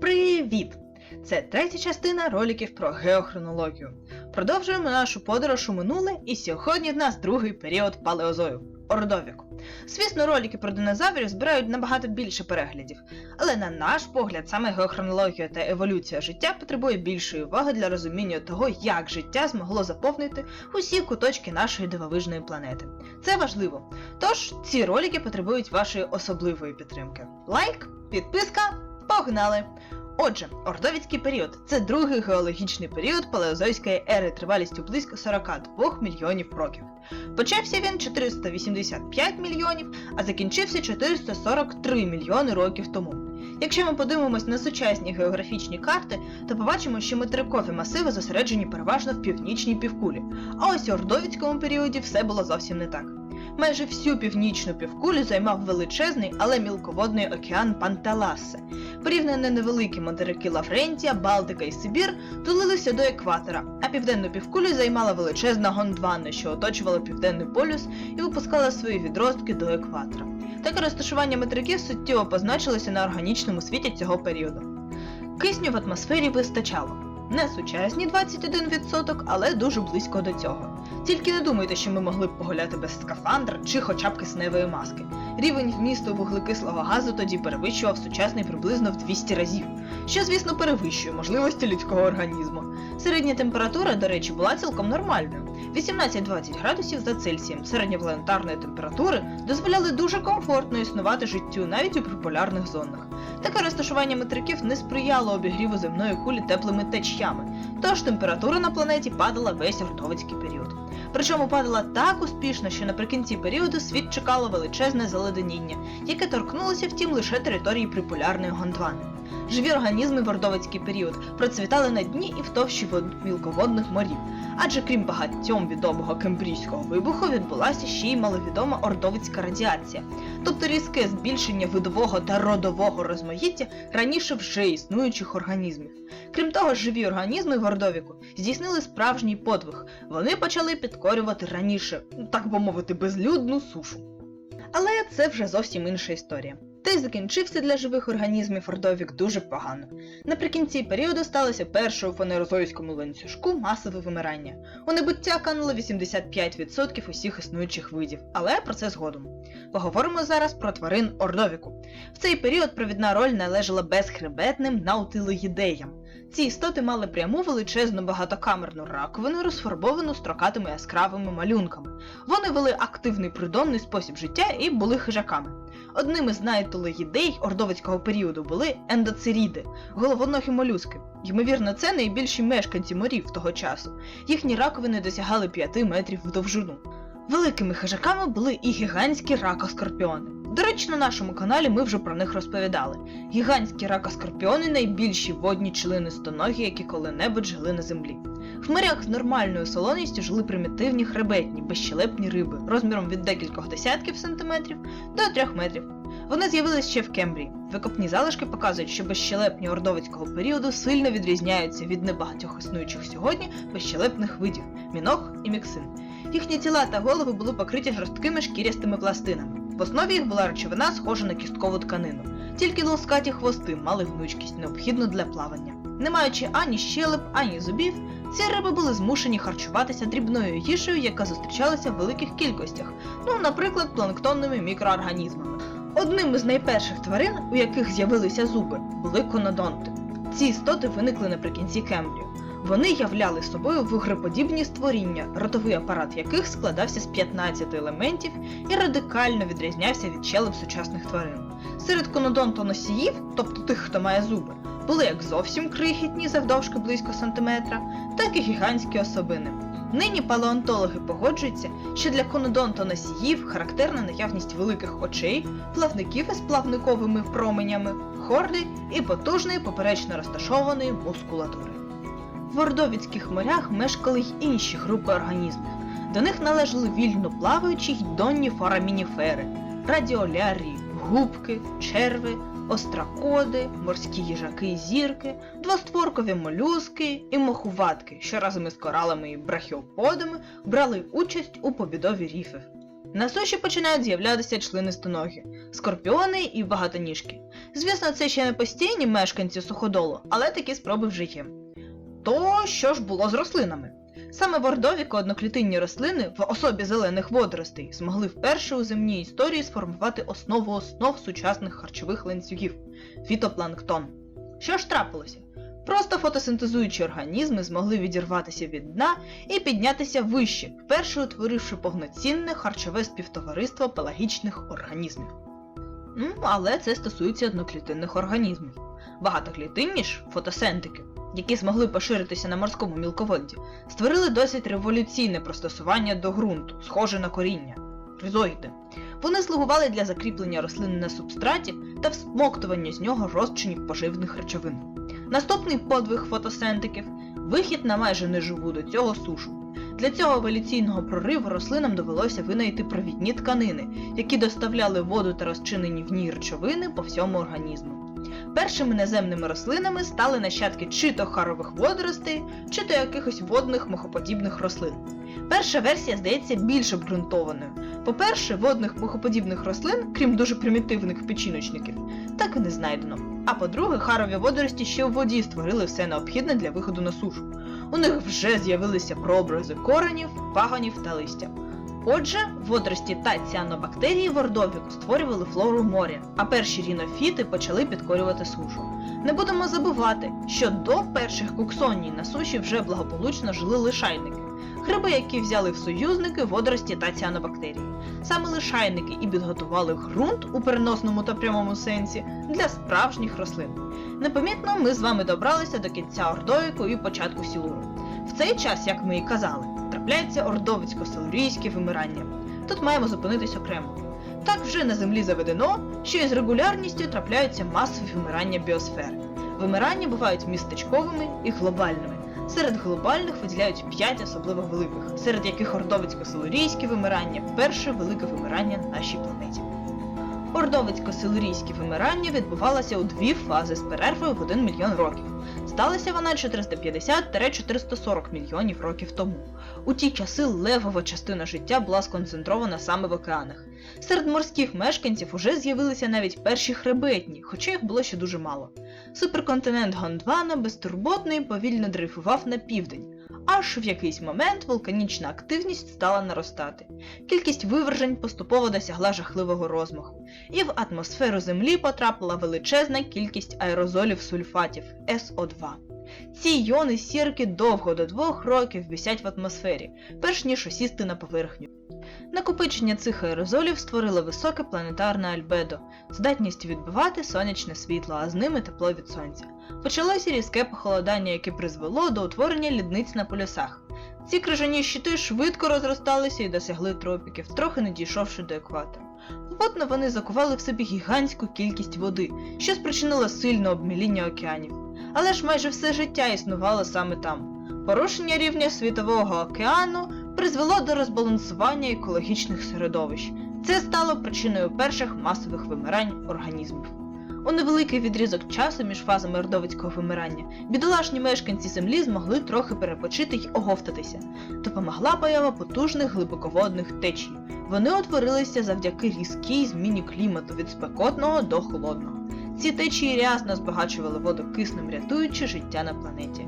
Привіт! Це третя частина роликів про геохронологію. Продовжуємо нашу подорож у минуле, і сьогодні в нас другий період палеозою Ордовіку. Звісно, ролики про динозаврів збирають набагато більше переглядів, але на наш погляд, саме геохронологія та еволюція життя потребує більшої уваги для розуміння того, як життя змогло заповнити усі куточки нашої дивовижної планети. Це важливо. Тож ці ролики потребують вашої особливої підтримки. Лайк, підписка, погнали! Отже, ордовіцький період це другий геологічний період палеозойської ери тривалістю близько 42 мільйонів років. Почався він 485 мільйонів, а закінчився 443 мільйони років тому. Якщо ми подивимось на сучасні географічні карти, то побачимо, що материкові масиви зосереджені переважно в північній півкулі, а ось у ордовіцькому періоді все було зовсім не так. Майже всю північну півкулю займав величезний, але мілководний океан Панталасе. Порівняно невеликі материки Лаврентія, Балтика і Сибір тулилися до екватора, а південну півкулю займала величезна Гондвана, що оточувала південний полюс і випускала свої відростки до екватора. Таке розташування материків суттєво позначилося на органічному світі цього періоду. Кисню в атмосфері вистачало. Не сучасні 21%, але дуже близько до цього. Тільки не думайте, що ми могли б погуляти без скафандра чи хоча б кисневої маски. Рівень вмісту вуглекислого газу тоді перевищував сучасний приблизно в 200 разів, що, звісно, перевищує можливості людського організму. Середня температура, до речі, була цілком нормальною. 18-20 градусів за Цельсієм середньопланетарної температури дозволяли дуже комфортно існувати життю навіть у приполярних зонах. Таке розташування материків не сприяло обігріву земної кулі теплими течіями, тож температура на планеті падала весь ордовицький період. Причому падала так успішно, що наприкінці періоду світ чекало величезне заледеніння, яке торкнулося втім лише території приполярної Гондвани. Живі організми в ордовицький період процвітали на дні і в товщі мілководних морів, адже крім багатьом відомого кембрійського вибуху відбулася ще й маловідома ордовицька радіація, тобто різке збільшення видового та родового розмаїття раніше вже існуючих організмів. Крім того, живі організми в Ордовіку здійснили справжній подвиг. Вони почали підкорювати раніше, так би мовити, безлюдну сушу. Але це вже зовсім інша історія. Та й закінчився для живих організмів Ордовік дуже погано. Наприкінці періоду сталося перше у фанерозойському ланцюжку масове вимирання. У небуття кануло 85% усіх існуючих видів, але про це згодом. Поговоримо зараз про тварин Ордовіку. В цей період провідна роль належала безхребетним наутилоїдеям. Ці істоти мали пряму величезну багатокамерну раковину, розфарбовану строкатими яскравими малюнками. Вони вели активний придонний спосіб життя і були хижаками. Одним із наутилоїдей ордовицького періоду були ендоцеріди, головоногі молюски. Ймовірно, це найбільші мешканці морів того часу. Їхні раковини досягали 5 метрів в довжину. Великими хижаками були і гігантські ракоскорпіони. До речі, на нашому каналі ми вже про них розповідали. Гігантські ракоскорпіони найбільші водні членистоногі, які коли-небудь жили на землі. В морях з нормальною солоністю жили примітивні хребетні, безщелепні риби розміром від декількох десятків сантиметрів до трьох метрів. Вони з'явились ще в Кембрії. Викопні залишки показують, що безщелепні ордовицького періоду сильно відрізняються від небагатьох існуючих сьогодні безщелепних видів міног і міксин. Їхні тіла та голови були покриті жорсткими шкірястими пластинами. В основі їх була речовина, схожа на кісткову тканину. Тільки лоскаті хвости мали гнучкість, необхідну для плавання. Не маючи ані щелеп, ані зубів, ці риби були змушені харчуватися дрібною їжею, яка зустрічалася в великих кількостях, ну, наприклад, планктонними мікроорганізмами. Одним із найперших тварин, у яких з'явилися зуби, були конодонти. Ці істоти виникли наприкінці Кембрію. Вони являли собою вугреподібні створіння, ротовий апарат яких складався з 15 елементів і радикально відрізнявся від челеп сучасних тварин. Серед конодонтоносіїв, тобто тих, хто має зуби, були як зовсім крихітні завдовжки близько сантиметра, так і гігантські особини. Нині палеонтологи погоджуються, що для конодонтоносіїв характерна наявність великих очей, плавників із плавниковими променями, хорди і потужної поперечно розташованої мускулатури. В Ордовіцьких морях мешкали й інші групи організмів. До них належали вільно плаваючі й донні форамініфери, радіолярії, губки, черви, остракоди, морські їжаки і зірки, двостворкові молюски і мохуватки, що разом із коралами і брахіоподами брали участь у побудові ріфів. На суші починають з'являтися членистоногі, скорпіони і багатоніжки. Звісно, це ще не постійні мешканці суходолу, але такі спроби вже є. То що ж було з рослинами? Саме в Ордовіку одноклітинні рослини в особі зелених водоростей змогли вперше у земній історії сформувати основу основ сучасних харчових ланцюгів фітопланктон. Що ж трапилося? Просто фотосинтезуючі організми змогли відірватися від дна і піднятися вище, вперше утворивши повноцінне харчове співтовариство пелагічних організмів. Але це стосується одноклітинних організмів. Багатоклітинні ж фотосентики, які змогли поширитися на морському мілководді, створили досить революційне пристосування до ґрунту, схоже на коріння ризоїди. Вони слугували для закріплення рослини на субстраті та всмоктування з нього розчинів поживних речовин. Наступний подвиг фотосентиків вихід на майже неживу до цього сушу. Для цього еволюційного прориву рослинам довелося винайти провідні тканини, які доставляли воду та розчинені в ній речовини по всьому організму. Першими наземними рослинами стали нащадки чи то харових водоростей, чи то якихось водних мохоподібних рослин. Перша версія здається більш обґрунтованою. По-перше, водних мохоподібних рослин, крім дуже примітивних печіночників, так і не знайдено. А по-друге, харові водорості ще в воді створили все необхідне для виходу на сушу. У них вже з'явилися прообрази коренів, пагонів та листя. Отже, водорості та ціанобактерії в Ордовіку створювали флору моря, а перші рінофіти почали підкорювати сушу. Не будемо забувати, що до перших куксоній на суші вже благополучно жили лишайники, гриби, які взяли в союзники водорості та ціанобактерії. Саме лишайники і підготували ґрунт у переносному та прямому сенсі для справжніх рослин. Непомітно ми з вами добралися до кінця Ордовіку і початку Сілуру. В цей час, як ми і казали, трапляється ордовицько-силурійське вимирання. Тут маємо зупинитись окремо. Так вже на землі заведено, що із регулярністю трапляються масові вимирання біосфери. Вимирання бувають містечковими і глобальними. Серед глобальних виділяють п'ять особливо великих, серед яких ордовицько-силурійське вимирання перше велике вимирання на нашій планеті. Ордовицько-силурійське вимирання відбувалося у дві фази з перервою в 1 мільйон років. Сталася вона 450-440 мільйонів років тому. У ті часи левова частина життя була сконцентрована саме в океанах. Серед морських мешканців уже з'явилися навіть перші хребетні, хоча їх було ще дуже мало. Суперконтинент Гондвана безтурботно і повільно дрейфував на південь. Аж в якийсь момент вулканічна активність стала наростати. Кількість вивержень поступово досягла жахливого розмаху, і в атмосферу Землі потрапила величезна кількість аерозолів сульфатів СО2. Ці йони сірки довго до двох років висять в атмосфері, перш ніж осісти на поверхню. Накопичення цих аерозолів створило високе планетарне альбедо, здатність відбивати сонячне світло, а з ними тепло від сонця. Почалося різке похолодання, яке призвело до утворення лідниць на полюсах. Ці крижані щити швидко розросталися і досягли тропіків, трохи не дійшовши до екватору. Попутно вони закували в собі гігантську кількість води, що спричинило сильне обміління океанів. Але ж майже все життя існувало саме там. Порушення рівня світового океану призвело до розбалансування екологічних середовищ. Це стало причиною перших масових вимирань організмів. У невеликий відрізок часу між фазами ордовицького вимирання бідолашні мешканці землі змогли трохи перепочити й оговтатися. Допомогла поява потужних глибоководних течій. Вони утворилися завдяки різкій зміні клімату від спекотного до холодного. Ці течії рясно збагачували воду киснем, рятуючи життя на планеті.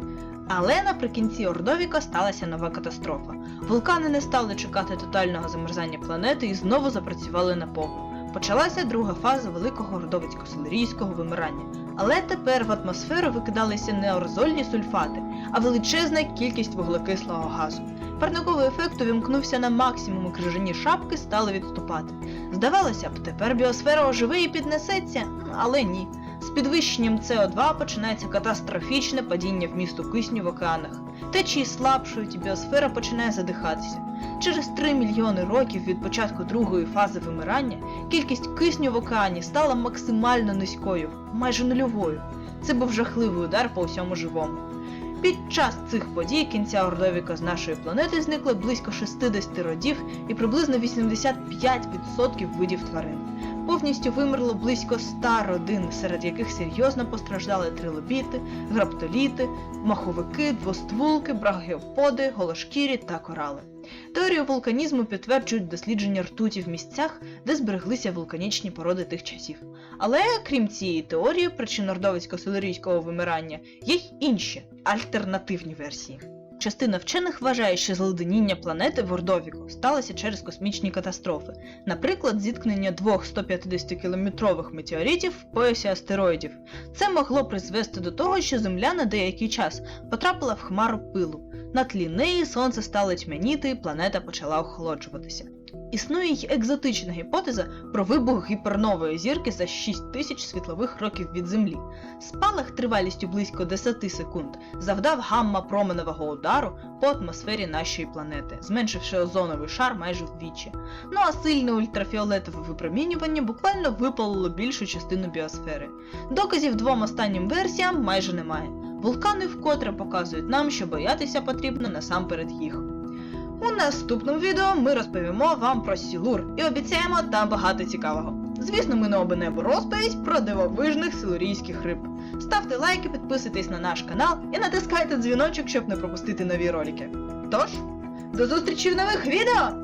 Але наприкінці Ордовіка сталася нова катастрофа. Вулкани не стали чекати тотального замерзання планети і знову запрацювали на повну. Почалася друга фаза великого ордовицько-силурійського вимирання. Але тепер в атмосферу викидалися не орзольні сульфати, а величезна кількість вуглекислого газу. Парниковий ефект увімкнувся на максимум, і крижані шапки стали відступати. Здавалося б, тепер біосфера оживе і піднесеться, але ні. З підвищенням СО2 починається катастрофічне падіння вмісту кисню в океанах. Течії слабшують, біосфера починає задихатися. Через 3 мільйони років від початку другої фази вимирання кількість кисню в океані стала максимально низькою, майже нульовою. Це був жахливий удар по усьому живому. Під час цих подій кінця Ордовіка з нашої планети зникли близько 60 родів і приблизно 85% видів тварин. Повністю вимерло близько 100 родин, серед яких серйозно постраждали трилобіти, граптоліти, маховики, двоствулки, брахіоподи, голошкірі та корали. Теорію вулканізму підтверджують дослідження ртуті в місцях, де збереглися вулканічні породи тих часів. Але крім цієї теорії причин ордовицько-силурійського вимирання є й інші альтернативні версії. Частина вчених вважає, що зледеніння планети в Ордовіку сталося через космічні катастрофи, наприклад, зіткнення двох 150-кілометрових метеоритів в поясі астероїдів. Це могло призвести до того, що Земля на деякий час потрапила в хмару пилу. На тлі неї сонце стало тьмяніти, планета почала охолоджуватися. Існує й екзотична гіпотеза про вибух гіпернової зірки за 6 тисяч світлових років від Землі. Спалах тривалістю близько 10 секунд завдав гамма променевого удару по атмосфері нашої планети, зменшивши озоновий шар майже вдвічі. Ну а сильне ультрафіолетове випромінювання буквально випалило більшу частину біосфери. Доказів двом останнім версіям майже немає. Вулкани вкотре показують нам, що боятися потрібно насамперед їх. У наступному відео ми розповімо вам про Сілур і обіцяємо там багато цікавого. Звісно, ми не обинемо розповідь про дивовижних силурійських риб. Ставте лайки, підписуйтесь на наш канал і натискайте дзвіночок, щоб не пропустити нові ролики. Тож, до зустрічі в нових відео!